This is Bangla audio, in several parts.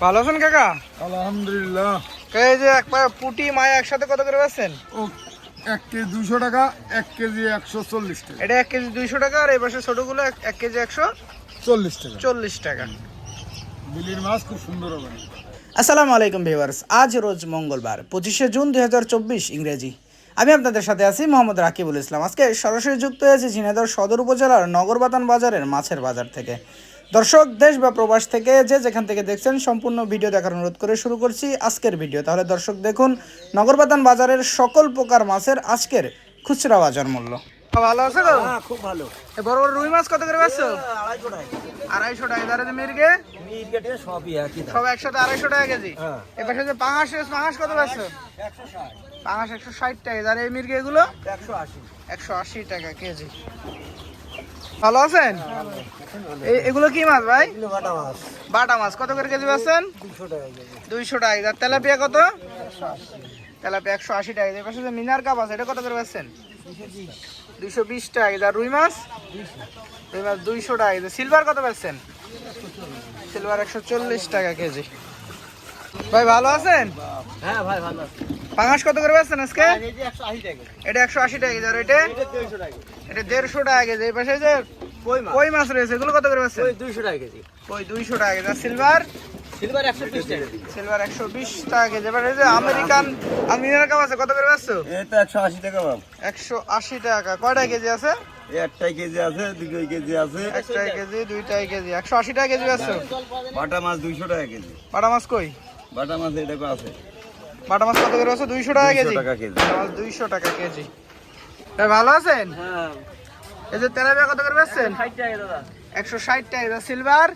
ভালো আছেন কাকা? আলহামদুলিল্লাহ। এই যে এক পা- পুটি মায়া একসাথে কত করে বেচছেন? ও এক কেজি দুশো টাকা এক কেজি একশো চল্লিশ টাকা। এটা এক কেজি দুইশো টাকা আর এই পাশে ছোটগুলো এক- এক কেজি একশো চল্লিশ টাকা। চল্লিশ টাকা। বিলির মাছ খুব সুন্দর হবে। আসসালামু আলাইকুম ভিউয়ার্স আজ রোজ মঙ্গলবার পঁচিশে জুন দুই হাজার চব্বিশ ইংরেজি। আমি আপনাদের সাথে আছি মোহাম্মদ রাকিবুল ইসলাম। আজকে সরাসরি যুক্ত হয়েছি ঝিনাইদহ সদর উপজেলার নগরবাতান বাজারের মাছের বাজার থেকে। দর্শক দেশ বা প্রবাস থেকে যে যেখান থেকে দেখছেন সম্পূর্ণ ভিডিও দেখার অনুরোধ করে শুরু করছি আজকের ভিডিও। তাহলে দর্শক দেখুন নগরবাতান বাজারের সকল প্রকার মাছের আজকের খুচরা বাজার মূল্য। ভালো আছে তো? খুব ভালো। এ বড় বড় রুই মাছ কত করে বেচছো? আড়াইশো টাকা। আড়াইশো টাকা। দাঁড়া মির্গে? মিটকেটে সবই একই সব একসাথে আড়াইশো টাকা কেজি। হ্যাঁ। যে পাঙাশ পাঙাশ কত বেচছো? পাঙাশ একশো ষাট টাকা। এই মির্গে এগুলো? একশো আশি। একশো আশি টাকা কেজি। ভালো আছেন? এগুলো কি মাছ ভাই? বাটা মাছ। কত করে কেজি টাকা দুইশো টাকা। তেলাপিয়া কত? তেলাপিয়া একশো আশি টাকা। এই পাশে যে মিনার কাপ আছে এটা কত করে পাচ্ছেন? দুইশো বিশ। টাকা। আর রুই মাছ? রুই মাছ দুইশো টাকা। সিলভার কত বেচছেন সিলভার একশো চল্লিশ টাকা কেজি। ভাই ভালো আছেন? হ্যাঁ ভাই ভালো আছে। পাঙাশ কত করে বেচছেন আজকে? কেজি একশো আশি টাকা এটা একশো আশি টাকা কেজি আর এটা? এটা দেড়শো টাকা কেজি। এই পাশে যে কই মাছ? মাছ রয়েছে? এগুলো কত করে বেচছেন? দুইশো টাকা কেজি। ওই দুইশো টাকা কেজি। আর সিলভার? সিলভার একশো বিশ টাকা সিলভার একশো বিশ টাকা কেজি। এবার এই যে আমেরিকান আর কাপ আছে কত করে একশো আশি টাকা একশো আশি টাকা। কয়টা কেজি আছে? এই একটাই কেজি আছে দুটোই কেজি আছে। একটাই কেজি দুইটাই কেজি। একশো আশি টাকা কেজি বেচছো? বাটা মাছ দুইশো টাকা কেজি। বাটা মাছ কই? বাটা মাছ এটাকে আছে? বাটা মাছ কত করে বেচছো দুইশো টাকা 200 কেজি টাকা কেজি। বাটা মাছ দুইশো টাকা কেজি। ভাই ভালো আছেন? হ্যাঁ। এই যে তেলাপিয়া কত করে বেচছেন? ষাট টাকা দাদা। একশো ষাট টাকা। সিলভার?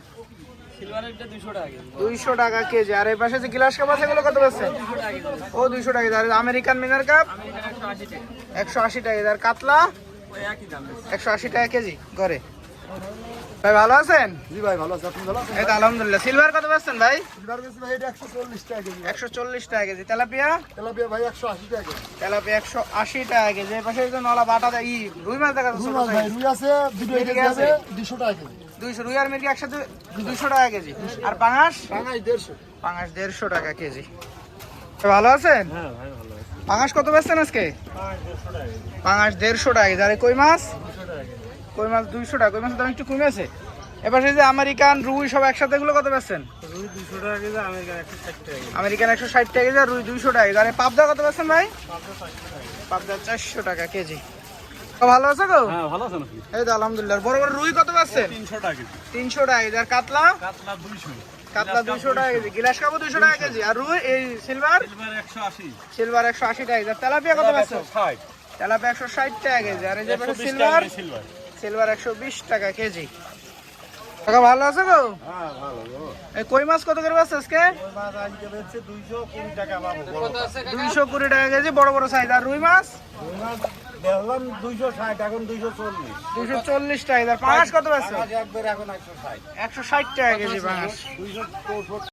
দুইশো টাকা কেজি। আর এই পাশে যে গ্লাস কাপ আছে এগুলো কত ও দুইশো টাকা আর আমেরিকান মিনার কাপ? একশো আশি টাকা। আর কাতলা? ওই একই দাম একশো আশি টাকা কেজি। ঘরে? ভাই ভালো আছেন? জি ভাই ভালো আছে। আপনি ভালো আছেন এই তো আলহামদুলিল্লাহ। সিলভার কত বেচছেন ভাই? সিলভার বেশি ভাই এটা একশো চল্লিশ টাকা কেজি। একশো চল্লিশ টাকা কেজি। তেলাপিয়া? তেলাপিয়া ভাই একশো আশি টাকা কেজি। তেলাপিয়া একশো আশি টাকা কেজি। এই পাশে যে নলা বাটা দেয় ই রুই মাছ দেখা যাচ্ছে রুই মাছ ভাই রুই আছে দুটো কেজি আছে? আছে দুশো টাকা কেজি। দুইশো রুই আর মির্গি একসাথে দুইশো টাকা কেজি। আর পাঙাশ? টাঙ্গাই দেড়শো। পাঙাশ দেড়শো টাকা কেজি। ভালো আছেন? হ্যাঁ ভাই ভালো আছে। পাঙাশ কত বেচছেন আজকে? পাঙাশ দেড়শো টাকা কেজি। আর কই মাছ? কই মাছ দুইশো টাকা কই মাছের দাম একটু কমে আছে? এবার সেই যে আমেরিকান রুই সব একসাথে এগুলো কত বেচছেন? রুই দুশো টাকা কেজি আমেরিকান একশো ষাট টাকা কেজি। আমেরিকান একশো ষাট টাকা কেজি আর রুই দুইশো টাকা কেজি। আর পাবদা কত বেচছেন ভাই? পাবদা চারশো টাকা কেজি। তো ভালো আছে গো? হ্যাঁ ভালো আছে নাকি এই তো আলহামদুলিল্লাহ। বড় বড় রুই কত পাচ্ছেন তিনশো টাকা কেজি। তিনশো টাকা কেজি। আর কাতলা? কাতলা দুইশো। কাতলা দুইশো টাকা কেজি। গিলাস কাপও দুইশো টাকা কেজি। আর রুই এই সিলভার সিলভার একশো আশি। সিলভার একশো আশি টাকা কেজি। আর তেলাপিয়া কত পাচ্ছেন ষাট। তেলাপিয়া একশো ষাট টাকা কেজি। আর এই যে সিলভার সিলভার সিলভার একশো বিশ টাকা কেজি। টাকা ভালো আছে গো? এই কই মাছ কত করে পাচ্ছে আজকে? দুইশো কুড়ি টাকা পাবো কুড়ি টাকা কেজি বড় বড় সাইজ আর রুই মাছ? দুইশো ষাট এখন দুইশো চল্লিশ। দুইশো চল্লিশ টাকা। কেজি পাঁচ কত পাচ্ছে একশো ষাট। একশো ষাট টাকা কেজি পাঁচ। দুইশো